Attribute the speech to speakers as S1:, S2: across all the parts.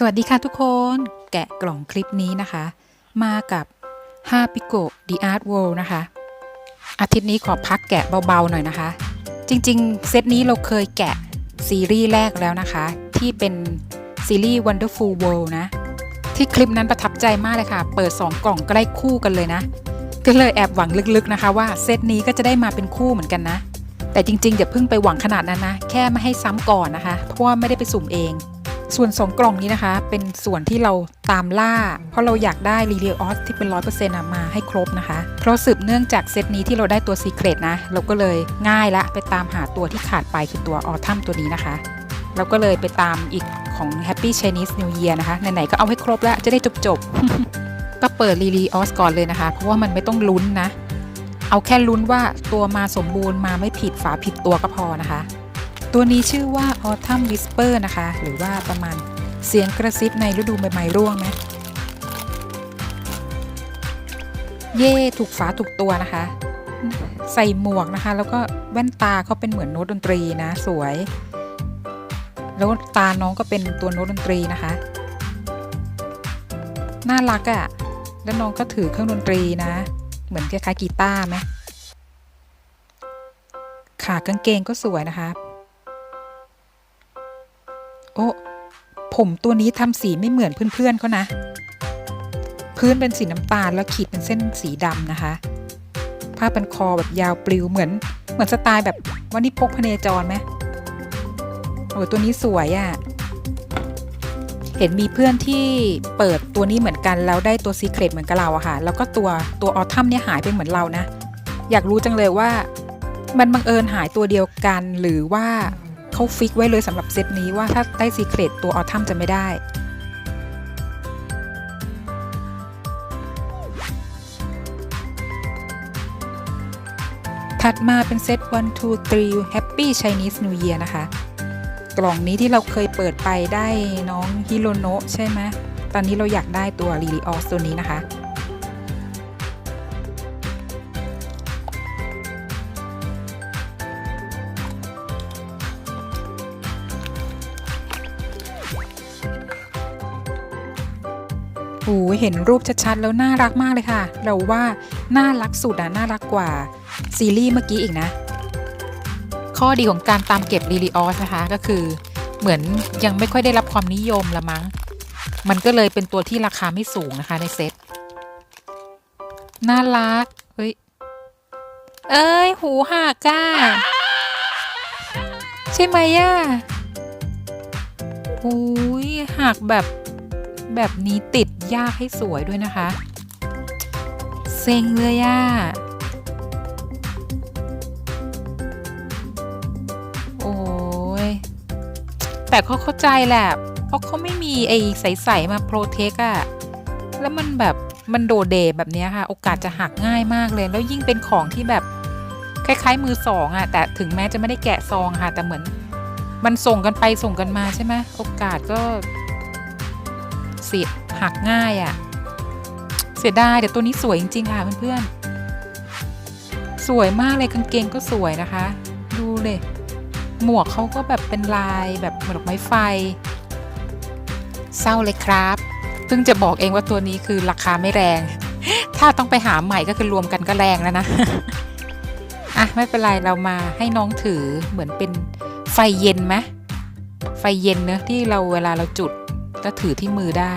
S1: สวัสดีค่ะทุกคน แกะกล่องคลิปนี้นะคะ มากับ5 p i c o The Art World นะคะ อาทิตย์นี้ขอพักแกะเบาๆหน่อยนะคะ จริงๆ เซตนี้เราเคยแกะซีรีส์แรกแล้วนะคะ ที่เป็นซีรีส์ Wonderful World นะ ที่คลิปนั้นประทับใจมากเลยค่ะ เปิด 2 กล่องใกล้คู่กันเลยนะ ก็เลยแอบหวังลึกๆนะคะว่าเซตนี้ก็จะได้มาเป็นคู่เหมือนกันนะ แต่จริงๆอย่าเพิ่งไปหวังขนาดนั้นนะ แค่ไม่ให้ซ้ำก่อนนะคะ เพราะว่าไม่ได้ไปสุ่มเอง ส่วน 2 กล่องนี้นะคะ เป็นส่วนที่เราตามล่า เพราะเราอยากได้รีเลียออสที่เป็น 100%มาให้ครบนะคะ เพราะสืบเนื่องจากเซตนี้ที่เราได้ตัวซีเครตนะ เราก็เลยง่ายละไปตามหาตัวที่ขาดไปคือตัวออทัมตัวนี้นะคะเราก็เลยไปตามอีกของ Happy Chinese New Year นะคะ ไหนๆก็เอาให้ครบแล้วจะได้จบๆ ก็เปิดรีลีออสก่อนเลยนะคะ เพราะว่ามันไม่ต้องลุ้นนะ เอาแค่ลุ้นว่าตัวมาสมบูรณ์มาไม่ผิดฝาผิดตัวก็พอนะคะ ตัวนี้ชื่อว่า Autumn Whisper นะคะ หรือว่าประมาณเสียงกระซิบในฤดูใบไม้ร่วงนะ เย่ถูกฝาถูกตัวนะคะ ใส่หมวกนะคะ แล้วก็แว่นตาเขาเป็นเหมือนโน้ตดนตรีนะ สวย แล้วตาน้องก็เป็นตัวโน้ตดนตรีนะคะ น่ารักอะ่ะ แล้วน้องก็ถือเครื่องดนตรีนะ เหมือนคล้ายๆกีตาร์ไหมขากางเกงก็สวยนะคะ โอ้ผมตัวนี้ทำสีไม่เหมือนเพื่อนๆเขานะ พื้นเป็นสีน้ำตาลแล้วขีดเป็นเส้นสีดำนะคะ ผ้าเป็นคอแบบยาวปลิวเหมือน เหมือนสไตล์แบบวันนี้พกพเนจรไหมโอ้ตัวนี้สวยอะ่ะ เห็นมีเพื่อนที่เปิดตัวนี้เหมือนกันแล้วได้ตัวซีเครตเหมือนกับเราอะค่ะ แล้วก็ตัวตัวออทัมเนี่ยหายไปเหมือนเรานะ อยากรู้จังเลยว่า มันบังเอิญหายตัวเดียวกันหรือว่า เขาฟิกไว้เลยสำหรับเซตนี้ว่าถ้าได้ซีเครตตัวออทัมจะไม่ได้ ถัดมาเป็นเซต one two three happy Chinese New Year นะคะ กล่องนี้ที่เราเคยเปิดไปได้น้องฮิโรโนะใช่ไหมตอนนี้เราอยากได้ตัวลิลิออสตัวนี้นะคะ โอ้เห็นรูปชัดๆ แล้วน่ารักมากเลยค่ะ เราว่าน่ารักสุดอะน่ารักกว่าซีรีส์เมื่อกี้อีกนะ ข้อดีของการตามเก็บลิลิออสนะคะก็คือ เหมือนยังไม่ค่อยได้รับความนิยมละมั้ง มันก็เลยเป็นตัวที่ราคาไม่สูงนะคะในเซ็ตน่ารัก เฮ้ย เอ้ย หูหักก้า ใช่ไหมย่าอุ้ยหักแบบ แบบนี้ติดยากให้สวยด้วยนะคะ เซ็งเลยย่าโอ้ยแต่เขาเข้าใจแหละ เพราะเขาไม่มีไอ้ใสๆมาโปรเทคอะแล้วมันแบบมันโดเดแบบนี้ค่ะ โอกาสจะหักง่ายมากเลย แล้วยิ่งเป็นของที่แบบคล้ายๆมือสองอะแต่ถึงแม้จะไม่ได้แกะซองค่ะ แต่เหมือน มันส่งกันไปส่งกันมาใช่ไหมโอกาสก็ หักง่ายอะเสียดายแต่ตัวนี้สวยจริงๆค่ะเพื่อนๆ สวยมากเลยกางเกงก็สวยนะคะ ดูเลย หมวกเขาก็แบบเป็นลายแบบเหมือนดอกไม้ไฟ เศร้าเลยครับเพิ่งจะบอกเองว่าตัวนี้คือราคาไม่แรง ถ้าต้องไปหาใหม่ก็คือรวมกันก็แรงแล้วนะ อะไม่เป็นไรเรามาให้น้องถือเหมือนเป็นไฟเย็นไหมไฟเย็นเนอะที่เราเวลาเราจุด ก็ถือที่มือได้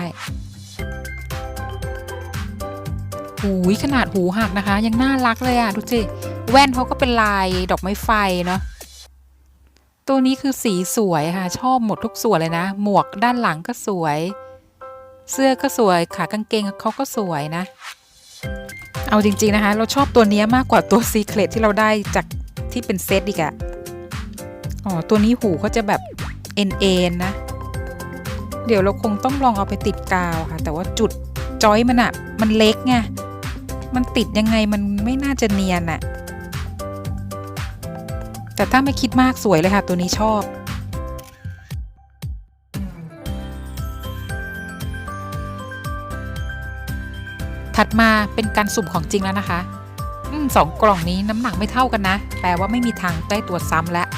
S1: หูยขนาดหูหักนะคะ ยังน่ารักเลยอะ ดูสิ แว่นเขาก็เป็นลายดอกไม้ไฟเนาะตัวนี้คือสีสวยค่ะ ชอบหมดทุกส่วนเลยนะ หมวกด้านหลังก็สวย เสื้อก็สวยขากางเกงเขาก็สวยนะ เอาจริง ๆ นะคะ เราชอบตัวนี้มากกว่าตัวซีเครตที่เราได้จากที่เป็นเซตอีกอะอ๋อตัวนี้หูเขาจะแบบเอ็นเอ็นนะ เดี๋ยวเราคงต้องลองเอาไปติดกาวค่ะ แต่ว่าจุดจอยมันอะมันเล็กไงมันติดยังไงมันไม่น่าจะเนียนอะแต่ถ้าไม่คิดมากสวยเลยค่ะ ตัวนี้ชอบถัดมาเป็นการสุ่มของจริงแล้วนะคะอมสองกล่องนี้น้ำหนักไม่เท่ากันนะ แปลว่าไม่มีทางได้ตัวซ้ำแล้ว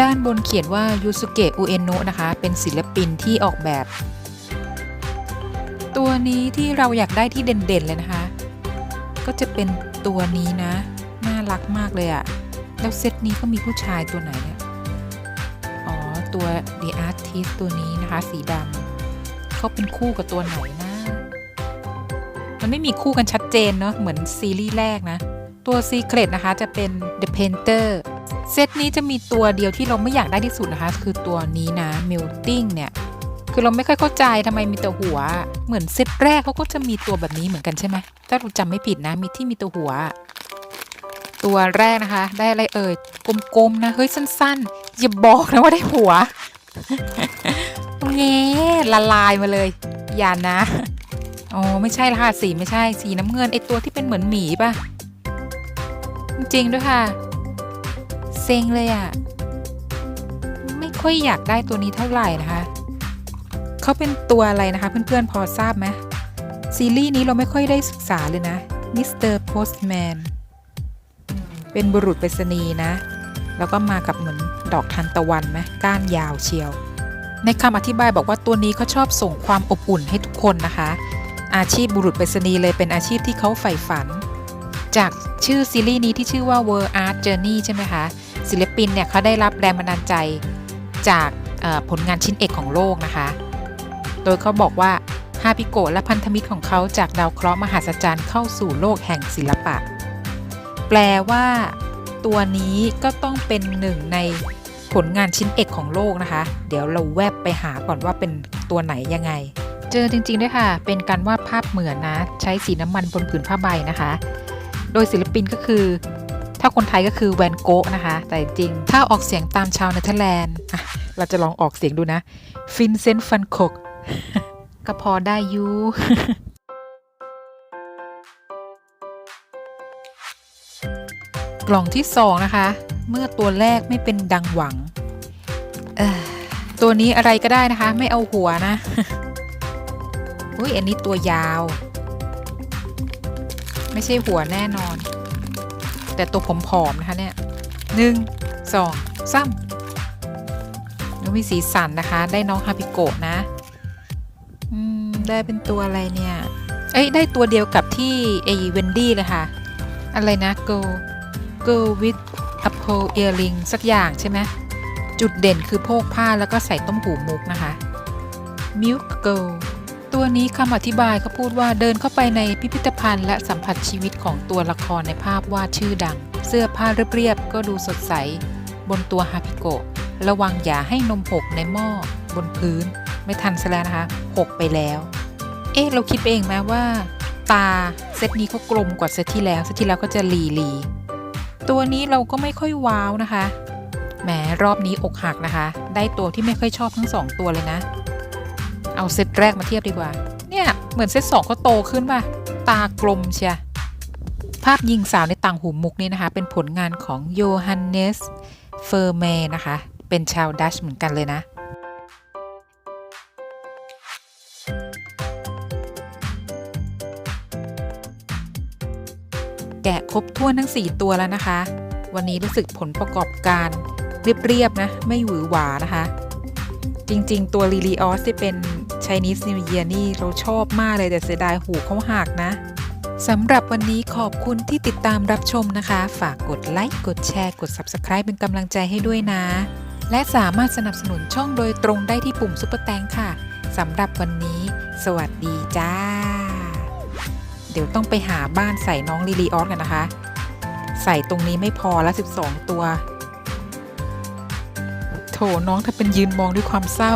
S1: ด้านบนเขียนว่ายูสุเกะอุเอโนะนะคะ เป็นศิลปินที่ออกแบบ ตัวนี้ที่เราอยากได้ที่เด่นๆเลยนะคะ ก็จะเป็นตัวนี้นะ น่ารักมากเลยอะแล้วเซตนี้ก็มีผู้ชายตัวไหนอะอ๋อ ตัว The Artist ตัวนี้นะคะ สีดำเขาเป็นคู่กับตัวไหนนะ มันไม่มีคู่กันชัดเจนเนาะเหมือนซีรีส์แรกนะ ตัว Secret นะคะจะเป็น The Painter เซตนี้จะมีตัวเดียวที่เราไม่อยากได้ที่สุดนะคะ คือตัวนี้นะ Melting เนี่ย คือเราไม่ค่อยเข้าใจทำไมมีแต่หัว เหมือนเซตแรกเขาก็จะมีตัวแบบนี้เหมือนกันใช่ไหมถ้าเราจำไม่ผิดนะ มีที่มีตัวหัว ตัวแรกนะคะ ได้อะไรเอ่ยกลมๆนะ เฮ้ยสั้นๆ อย่าบอกนะว่าได้หัวเงี้ละลายมาเลย อย่านะอ๋อไม่ใช่ละค่ะสีไม่ใช่สีน้ำเงินไอตัวที่เป็นเหมือนหมีป่ะ จริงด้วยค่ะ เซ็งเลยอะ่ะ ไม่ค่อยอยากได้ตัวนี้เท่าไหร่นะคะเขาเป็นตัวอะไรนะคะ เพื่อนๆพอทราบไหมซีรีส์นี้เราไม่ค่อยได้ศึกษาเลยนะมิสเตอร์โพสต์แมนเป็นบุรุษไปรษณีย์นะ แล้วก็มากับเหมือนดอกทานตะวันไหมก้านยาวเชียว ในคำอธิบายบอกว่าตัวนี้เขาชอบส่งความอบอุ่นให้ทุกคนนะคะ อาชีพบุรุษไปรษณีย์เลยเป็นอาชีพที่เขาใฝ่ฝัน จากชื่อซีรีส์นี้ที่ชื่อว่า World Art Journey ใช่ไหมคะ ศิลปินเนี่ยเขาได้รับแรงบันดาลใจจากผลงานชิ้นเอกของโลกนะคะ โดยเขาบอกว่าฮาปิโกะและพันธมิตรของเขาจากดาวเคราะห์มหัศจรรย์เข้าสู่โลกแห่งศิลปะ แปลว่าตัวนี้ก็ต้องเป็นหนึ่งในผลงานชิ้นเอกของโลกนะคะ เดี๋ยวเราแวบไปหาก่อนว่าเป็นตัวไหนยังไง เจอจริงๆด้วยค่ะ เป็นการวาดภาพเหมือนนะ ใช้สีน้ำมันบนผืนผ้าใบนะคะ โดยศิลปินก็คือ ถ้าคนไทยก็คือแวนโกะนะคะ แต่จริง ถ้าออกเสียงตามชาวเนเธอร์แลนด์เราจะลองออกเสียงดูนะฟินเซนฟันโคกก็พอได้ยูกล่องที่สองนะคะ เมื่อตัวแรกไม่เป็นดังหวัง ตัวนี้อะไรก็ได้นะคะ ไม่เอาหัวนะอุ้ยอันนี้ตัวยาว ไม่ใช่หัวแน่นอน แต่ตัวผอมๆนะคะเนี่ยหนึ่งสองสามแล้วมีสีสันนะคะ ได้น้องฮาปิโกะนะ อืม ได้เป็นตัวอะไรเนี่ย เอ้ย ได้ตัวเดียวกับที่ไอเวนดี้เลยค่ะ อะไรนะ go go with a pearl earring สักอย่างใช่ไหมจุดเด่นคือโพกผ้าแล้วก็ใส่ต้มหูมุกนะคะ milk girl ตัวนี้คำอธิบายเขาพูดว่าเดินเข้าไปในพิพิธภัณฑ์และสัมผัสชีวิตของตัวละครในภาพวาดชื่อดัง เสื้อผ้าเรียบๆก็ดูสดใส บนตัวฮาพิโกะระวังอย่าให้นมหกในหม้อ บนพื้น ไม่ทันซะแล้วนะคะหกไปแล้ว เอ๊ะ เราคิดเองไหมว่า ตาเซตนี้เขากลมกว่าเซตที่แล้วเซตที่แล้วก็จะลีลีตัวนี้เราก็ไม่ค่อยว้าวนะคะแหมรอบนี้อกหักนะคะ ได้ตัวที่ไม่ค่อยชอบทั้งสองตัวเลยนะ เอาเซตแรกมาเทียบดีกว่า เนี่ย เหมือนเซตสองเขาโตขึ้นป่ะ ตากลมเชียภาพยิงสาวในต่างหูมุกนี่นะคะ เป็นผลงานของโยฮันเนสเฟอร์เมนะคะ เป็นชาวดัชเหมือนกันเลยนะแกะครบถ้วนทั้ง 4 ตัวแล้วนะคะ วันนี้รู้สึกผลประกอบการเรียบๆนะ ไม่หวือหวานะคะ จริงๆ ตัวลีลีออสที่เป็น Chinese New Year นี่เราชอบมากเลยแต่เสียดายหูเขาหักนะสำหรับวันนี้ขอบคุณที่ติดตามรับชมนะคะ ฝากกดไลค์กดแชร์กด Subscribe เป็นกำลังใจให้ด้วยนะ และสามารถสนับสนุนช่องโดยตรงได้ที่ปุ่มซุปเปอร์แตงค่ะสำหรับวันนี้ สวัสดีจ้า เดี๋ยวต้องไปหาบ้านใส่น้องลิลีออสกันนะคะ ใส่ตรงนี้ไม่พอละ 12 ตัว โถน้องถ้าเป็นยืนมองด้วยความเศร้า